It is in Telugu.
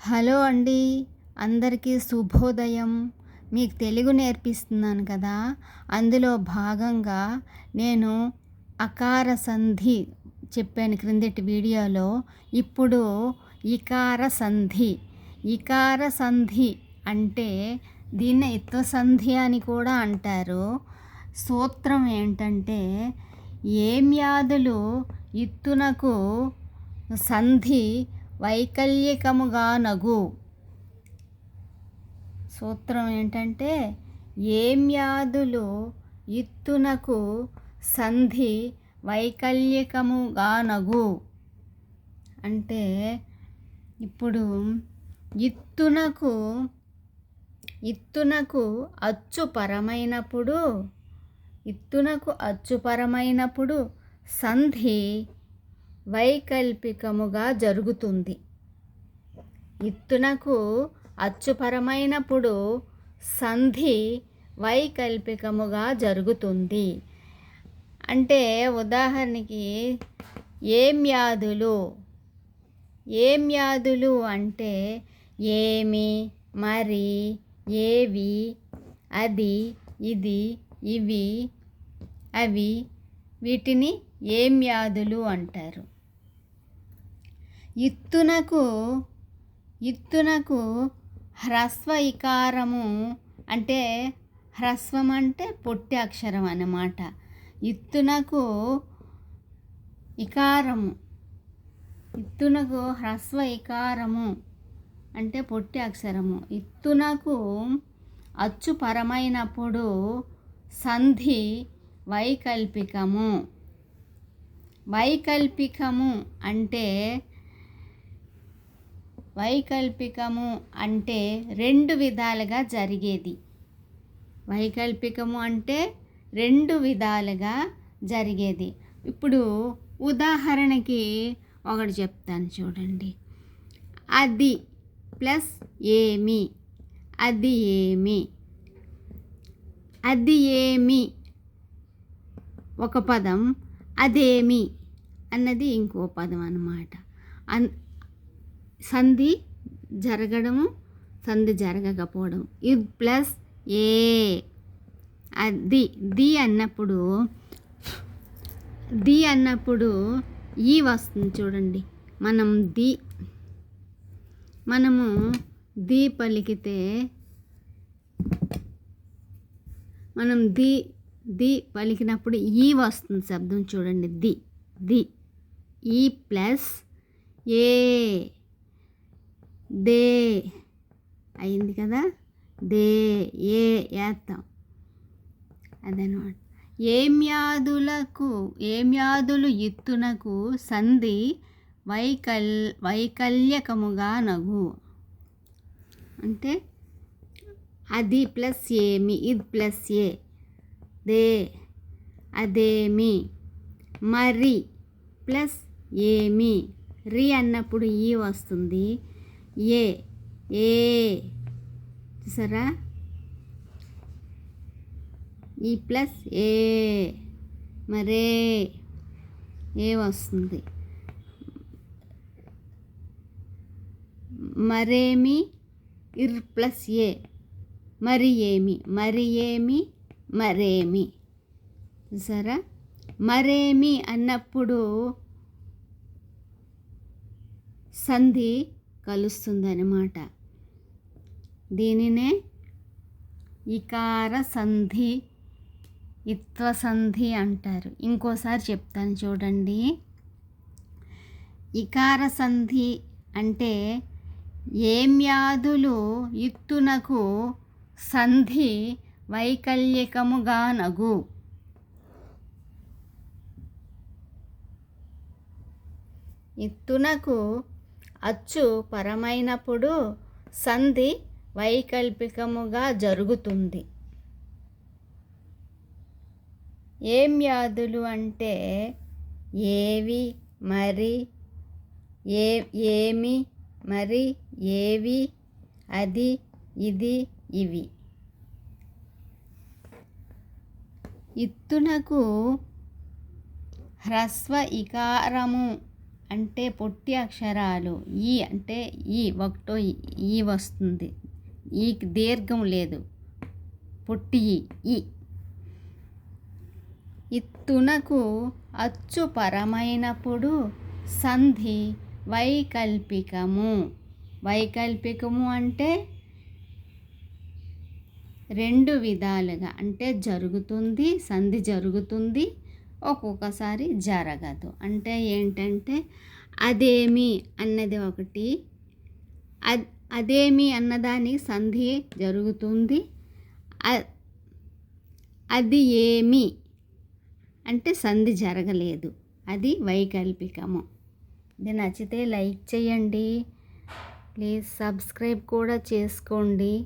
హలో అండి. అందరికీ శుభోదయం. మీకు తెలుగు నేర్పిస్తున్నాను కదా. అందులో భాగంగా నేను అకార సంధి చెప్పాను క్రిందటి వీడియోలో. ఇప్పుడు ఇకార సంధి. ఇకార సంధి అంటే దీన్ని ఇత్వ సంధి అని కూడా అంటారు. సూత్రం ఏంటంటే ఏం వ్యాధులు ఇత్తునకు సంధి వైకల్యకముగా నగు. సూత్రం ఏంటంటే ఏమ్యాదులు ఇత్తునకు సంధి వైకల్యకముగా నగు. అంటే ఇప్పుడు ఇత్తునకు ఇత్తునకు అచ్చుపరమైనప్పుడు ఇత్తునకు అచ్చుపరమైనప్పుడు సంధి వైకల్పికముగా జరుగుతుంది. ఇత్తునకు అచ్చుపరమైనప్పుడు సంధి వైకల్పికముగా జరుగుతుంది. అంటే ఉదాహరణకి ఏమ్యాదులు. ఏమ్యాదులు అంటే ఏమి మరి ఏవి అది ఇది ఇవి అవి వీటిని ఏమ్యాదులు అంటారు. ఇత్తునకు ఇత్తునకు హ్రస్వ ఇకారము అంటే హ్రస్వం అంటే పొట్టి అక్షరం అన్నమాట. ఇత్తునకు ఇకారము ఇత్తునకు హ్రస్వ ఇకారము అంటే పొట్టి అక్షరము. ఇత్తునకు అచ్చు పరమైనప్పుడు సంధి వైకల్పికము. వైకల్పికము అంటే వైకల్పికము అంటే రెండు విధాలుగా జరిగేది. వైకల్పికము అంటే రెండు విధాలుగా జరిగేది. ఇప్పుడు ఉదాహరణకి ఒకటి చెప్తాను చూడండి. అది ప్లస్ ఏమి? అది ఏమి? అది ఏమి? ఒక పదం. అదేమి? అన్నది ఇంకో పదం అన్నమాట. అన్ సంధి జరగడము సంధి జరగకపోవడం ఇది ప్లస్ ఏ. అది ది అన్నప్పుడు ది అన్నప్పుడు ఈ వస్తుంది చూడండి. మనం ది మనము ది పలికితే మనం ది ది పలికినప్పుడు ఈ వస్తుంది శబ్దం చూడండి. ది ది ఈ ప్లస్ ఏ. దే అయింది కదా? దే ఏ వేస్తాం అదనమాట. ఏమ్యాదులకు ఏమ్యాదులు ఎత్తునకు సంధి వైకల్ వైకల్యకముగా నగు. అంటే అది ప్లస్ ఏమి ఇది ప్లస్ ఏ. దే అదేమి మరి ప్లస్ ఏమి రి అన్నప్పుడు ఈ వస్తుంది. ఏ ఏ. చూసారా? ఈ ప్లస్ ఏ. మరే. ఏ వస్తుంది? మరేమి? ఇర్ ప్లస్ ఏ. మరి ఏమి? మరి ఏమి? మరేమి? చూసారా? మరేమి అన్నప్పుడు సంధి కలుస్తుందన్నమాట. దీనినే ఇకార సంధి ఇత్వ సంధి అంటారు. ఇంకోసారి చెప్తాను చూడండి. ఇకార సంధి అంటే ఏమ్యాదులు ఇత్తునకు సంధి వైకల్యకముగా నగు. ఇత్తునకు అచ్చు పరమైనప్పుడు సంధి వైకల్పికముగా జరుగుతుంది. ఏం వ్యాధులు అంటే ఏవి మరి ఏ ఏమి మరి ఏవి అది ఇది ఇవి. ఇత్తునకు హ్రస్వ ఇకారము అంటే పొట్టి అక్షరాలు. ఈ అంటే ఈ ఒకటో ఈ వస్తుంది. ఈకి దీర్ఘం లేదు. పొట్టి ఈ ఈ. ఇత్తునకు అచ్చు పరమైనప్పుడు సంధి వైకల్పికము. వైకల్పికము అంటే రెండు విధాలుగా. అంటే జరుగుతుంది సంధి జరుగుతుంది ఒక్కొక్కసారి జరగదు. అంటే ఏంటంటే అదేమి అన్నది ఒకటి అద్- అదేమి అన్నదాని సంధి జరుగుతుంది. అది ఏమి అంటే సంధి జరగలేదు. అది వైకల్పికము. ఇది నచ్చితే లైక్ చేయండి. ప్లీజ్ సబ్స్క్రైబ్ కూడా చేసుకోండి.